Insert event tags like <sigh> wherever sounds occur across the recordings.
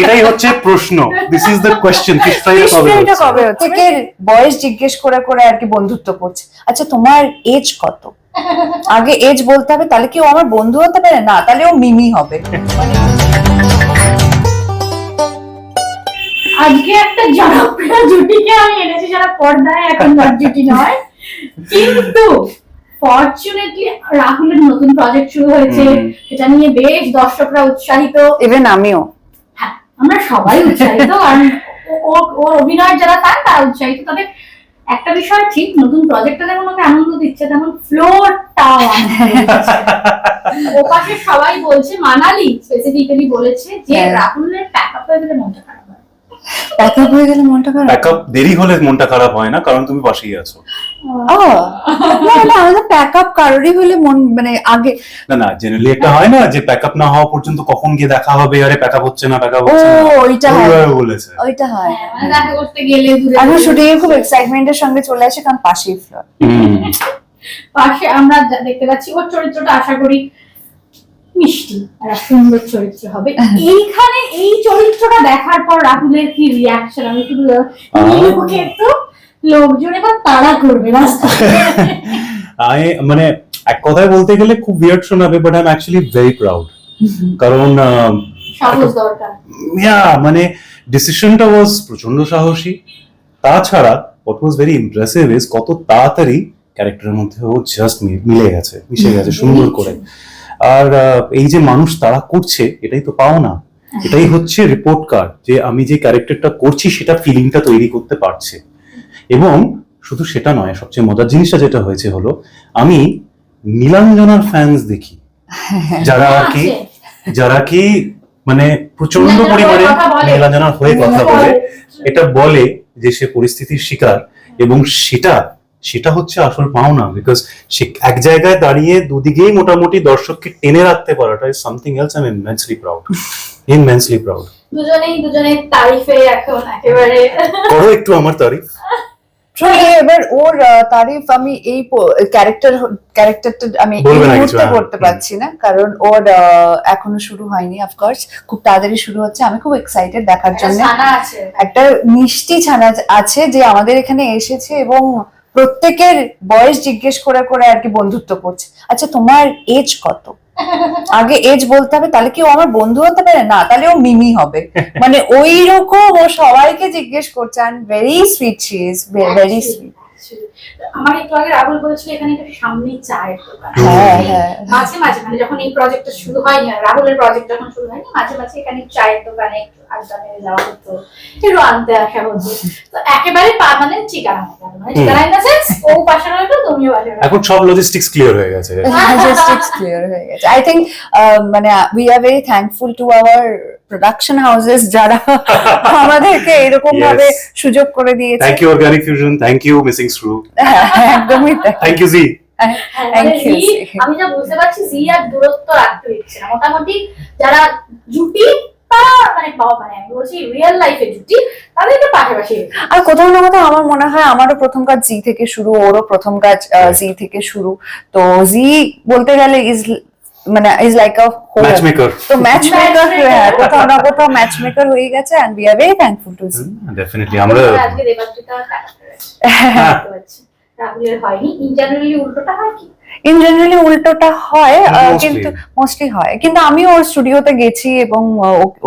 এটাই হচ্ছে প্রশ্ন। This is the question fish ফ্রাইটা কবে হচ্ছে? কবে হচ্ছে? থেকে বয়স জিজ্ঞেস করে করে আর কি বন্ধুত্ব করছে। আচ্ছা তোমার এজ কত? আগে এজ বলতে হবে তাহলে কি ও আমার বন্ধু হতে পারে? না তাহলে ও মিমি হবে। আজকে একটা জনপ্রিয় জুটিকে আমি এনেছি যারা পর্দায় এখন জুটি নয়। কিন্তু ফরচুনেটলি রাহুলের নতুন প্রজেক্ট শুরু হয়েছে। সেটা নিয়ে বেশ দর্শকরা উৎসাহিত। ইভেন আমিও। আমরা সবাই উৎসাহিত কারণ ওর- অভিনয় যারা পান তারা উৎসাহিত। তবে একটা বিষয় ঠিক নতুন প্রজেক্টটা যেমন ওকে আনন্দ দিচ্ছে তেমন ফ্লোরটাও ও পাশে সবাই বলছে মানালি স্পেসিফিক্যালি বলেছে যে হ্যাঁ। রাহুলের প্যাকআপ হয়ে গেলে মনটা খারাপ হয়। একা হয়ে গেলে মনটা খারাপ? ব্যাকআপ দেরি হলে মনটা খারাপ হয় না কারণ তুমি পাশেই আছো। না না আমাদের প্যাক আপ কারোরই হলে আগে না না জেনারেলি একটা হয় না যে প্যাকআপ না হওয়া পর্যন্ত কখন গিয়ে দেখা হবে আরে প্যাকআপ হচ্ছে না প্যাকআপ হচ্ছে না। ওইটা বলেছে। ওইটা হয়। দেখা করতে গেলে আমি শুটিং এ খুব এক্সাইটমেন্টের সঙ্গে চলে আসি কারণ পাশেই ফ্লোর পাশে আমরা দেখতে পাচ্ছি ওর চরিত্রটা আশা করি মিষ্টি আর সুন্দর চরিত্র হবে। <laughs> এইখানে এই চরিত্রটা দেখার পর রাহুলের কি রিয়াকশন আমি শুধু নীলুকে তো লোকজন এবার তাড়া করবে আই মানে এক কথায় বলতে গেলে খুব উইয়ার্ড শোনাবে but I am actually very proud কারণ ইয়া মানে ডিসিশনটা ওয়াজ প্রচণ্ড সাহসী। তাছাড়া what was very impressive is কত তাড়াতাড়ি ক্যারেক্টারের মধ্যে ও জাস্ট মিলে গেছে মিশে গেছে সুন্দর করে। আর এই যে মানুষ তারা করছে এটাই তো পাও না এটাই হচ্ছে রিপোর্ট কার্ড যে আমি যে ক্যারেক্টারটা করছি সেটা ফিলিংটা তৈরি করতে পারছে। এবং শুধু সেটা নয় সবচেয়ে মজার জিনিসটা যেটা হয়েছে হলো আমি নীলাঞ্জনার ফ্যান্স দেখি। যারা আর কি যারা কি মানে প্রচণ্ড পরিমাণে হয়ে কথা বলে। নীলাঞ্জনার হয়ে কথা বলে। এটা বলে যে সে পরিস্থিতির শিকার এবং সেটা সেটা হচ্ছে আসল পাওনা বিকজ সে এক জায়গায় দাঁড়িয়ে দুদিকেই মোটামুটি দর্শককে টেনে রাখতে পারাটা is something else I am immensely proud immensely proud দুজনেই দুজনের তারিফে এখন একেবারে। করো একটু আমার তারিফ। এবার ওর তারিফ আমি এই ক্যারেক্টার ক্যারেক্টারটা আমি এই মুহূর্তে হ্যাঁ। করতে পারছি না। কারণ ওর এখনও শুরু হয়নি অফকোর্স খুব তাড়াতাড়ি শুরু হচ্ছে। আমি খুব এক্সাইটেড দেখার জন্য। একটা মিষ্টি ছানা আছে যে আমাদের এখানে এসেছে এবং প্রত্যেকের বয়স জিজ্ঞেস করে করে আর কি বন্ধুত্ব করছে। আচ্ছা তোমার এজ কত? আগে এজ বলতে হবে, তাহলে কি ও আমার বন্ধু হতে পারে? না, তাহলে ও মিমি হবে। মানে ওই রকম ও সবাইকে জিজ্ঞেস করছেন very sweet she is very sweet আমার একটু আগে রাহুল বলেছিল এখানে একটা সামনে চায়ের দোকান। হ্যাঁ, হ্যাঁ। মাঝে মাঝে মানে যখন এই প্রজেক্টটা শুরু হয়নি রাহুলের প্রজেক্ট যখন শুরু হয়নি মাঝে মাঝে এখানে চায়ের দোকানে একটু আড্ডা মেরে যাওয়া হতো একটু আনতে আসা হতো। তো একেবারে পার্মানেন্ট ঠিকানা মানে ঠিকানা ইন দ্য সেন্স ও পাশে রইল তুমিও পাশে এখন সব লজিস্টিক্স ক্লিয়ার হয়ে গেছে। <laughs> হয়ে আই থিঙ্ক মানে we are very thankful to our production houses যারা <laughs> আমাদেরকে এরকম ভাবে সুযোগ করে দিয়েছে। Thank you organic fusion thank you missing screw একদমই তাই। থ্যাংক ইউ জি হ্যাঁ। আমি যা বুঝতে পারছি জি আর দূরত্ব রাখতে হচ্ছে না। মোটামুটি যারা জুটি তারা মানে মানে আমি বলছি রিয়েল লাইফে জুটি তাদেরকে পাশাপাশি আর কোথাও না কোথাও আমার মনে হয় আমারও প্রথম কাজ জি থেকে শুরু ওরও প্রথম কাজ জি থেকে শুরু। তো জি বলতে গেলে ইজ মানে is like a match maker তো ম্যাচ মেকার Matchmaker, হ্যাঁ হ্যাঁ। কোথাও না কোথাও ম্যাচ মেকার হয়ে গেছে and we are very thankful to definitely আমরা আজকে। রাহুলের হয়নি। ইন জেনারেলি উল্টোটা হয় কি? ইন জেনারেলি উল্টোটা হয় কিন্তু মোস্টলি হয়। কিন্তু আমি ওর স্টুডিওতে গেছি এবং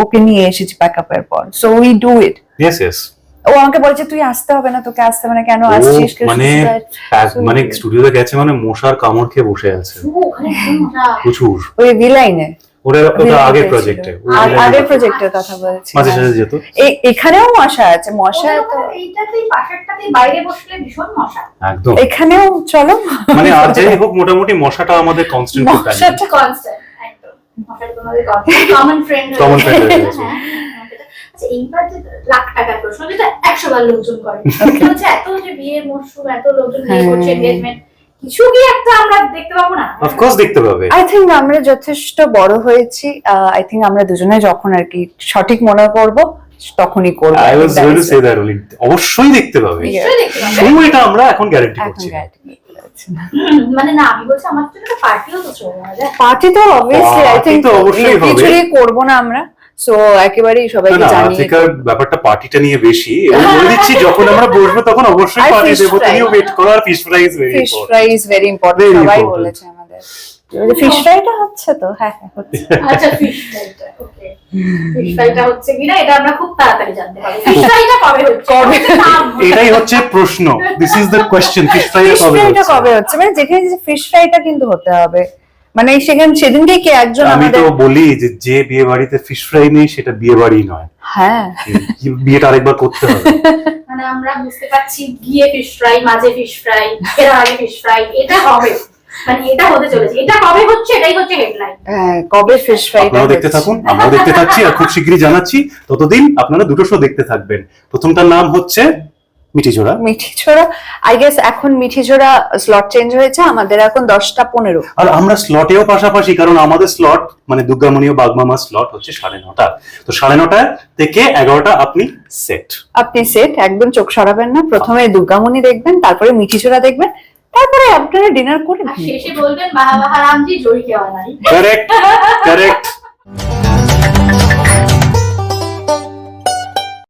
ওকে নিয়ে এসেছি প্যাক আপের পর। So we do it yes yes ও আমাকে বলেছে তুই আসতে হবে না তোকে আসতে হবে না। কেন আসছিস? মানে সুস্থ আছে?" মানে স্টুডিওতে গেছে মানে মশার কামড় খেয়ে বসে আছে। প্রচুর। ওই ভিলাইনে ওটা ওটা আগের প্রজেক্টে আগের প্রজেক্টের কথা বলছি। মাঝে হ্যাঁ। সাঝে যেত এখানেও মশা আছে। মশা তো এইটাতেই পাশেরটাতেই বাইরে বসলে ভীষণ মশা। একদম। এখানেও চলো। মানে আর যাই হোক মোটামুটি মশাটা আমাদের কনস্ট্যান্ট মশাটা কনস্ট্যান্ট একদম। মশার তোমাদের কমন ফ্রেন্ড হয়ে গেছে। আচ্ছা এইবার যে লাখ টাকার প্রশ্ন যেটা একশো বার লোকজন করে। হচ্ছে এত যে বিয়ের মরশুম এত লোকজন বিয়ে করছে হ্যাঁ। এনগেজমেন্ট কিছু কি একটা আমরা দেখতে পাবো না? অফকোর্স দেখতে পাবে। আই থিঙ্ক আমরা যথেষ্ট বড় হয়েছি আই থিঙ্ক আমরা দুজনে যখন আর কি সঠিক মনে করব তখনই করব। I was going to say that only অবশ্যই দেখতে পাবে। সময়টা আমরা এখন গ্যারান্টি করছি। মানে না আমি বলছি আমার জন্য পার্টিও তো চলে যাবে পার্টি তো অবভিয়াসলি আই অবশ্যই করব না আমরা। সো একেবারেই সবাইকে না জানিয়ে ব্যাপারটা পার্টিটা নিয়ে বেশি। এবং <laughs> বলে দিচ্ছি যখন আমরা বসবো তখন অবশ্যই পার্টি দেবো। তুমিও ওয়েট করো আর fish fry is very fish fry is very important সবাই বলেছে আমাদের। ফিশ ফ্রাইটা হচ্ছে তো? হ্যাঁ হ্যাঁ হচ্ছে। আচ্ছা ফিশ ফ্রাইটা ওকে ফিশ ফ্রাইটা হচ্ছে কিনা এটা আমরা খুব তাড়াতাড়ি জানতে পারব। ফিশ ফ্রাইটা <laughs> কবে হচ্ছে। এটাই হচ্ছে প্রশ্ন। This is the question fish ফ্রাইটা কবে হচ্ছে? মানে যেখানে ফিশ ফ্রাইটা কিন্তু হতে হবে। মানে সেখানে সেদিনকে কি একজন আমি তো বলি যে যে বিয়ে বাড়িতে ফিশ ফ্রাই নেই সেটা বিয়ে বাড়ি নয়। হ্যাঁ। বিয়েটা আরেকবার করতে হবে। <laughs> মানে আমরা বুঝতে পারছি গিয়ে ফিশ ফ্রাই মাঝে ফিশ ফ্রাই এর আগে ফিশ ফ্রাই এটা হবে। মানে এটা হতে চলেছে। এটা কবে হচ্ছে এটাই হচ্ছে হেডলাইন হ্যাঁ, কবে ফিশ ফ্রাইটা আপনারাও দেখতে থাকুন আমরাও দেখতে থাকছি আর খুব শীঘ্রই জানাচ্ছি ততদিন আপনারা দুটো শো দেখতে থাকবেন। প্রথমটার নাম হচ্ছে মিঠি জোড়া মিঠি ছোড়া আই গেস এখন মিঠি ছোড়া স্লট চেঞ্জ হয়েছে আমাদের এখন দশটা পনেরো। আর আমরা স্লটেও পাশাপাশি কারণ আমাদের স্লট মানে দুর্গামণি ও বাগমামা স্লট হচ্ছে সাড়ে নটা। তো সাড়ে নটা থেকে এগারোটা আপনি সেট আপনি সেট একদম চোখ সরাবেন না। প্রথমে দুর্গামণি দেখবেন তারপরে মিঠি ছোড়া দেখবেন তারপরে আপনারা ডিনার করে শেষে বলবেন বাহা বাহা রামজি জড়ি কেওয়া নাই কারেক্ট কারেক্ট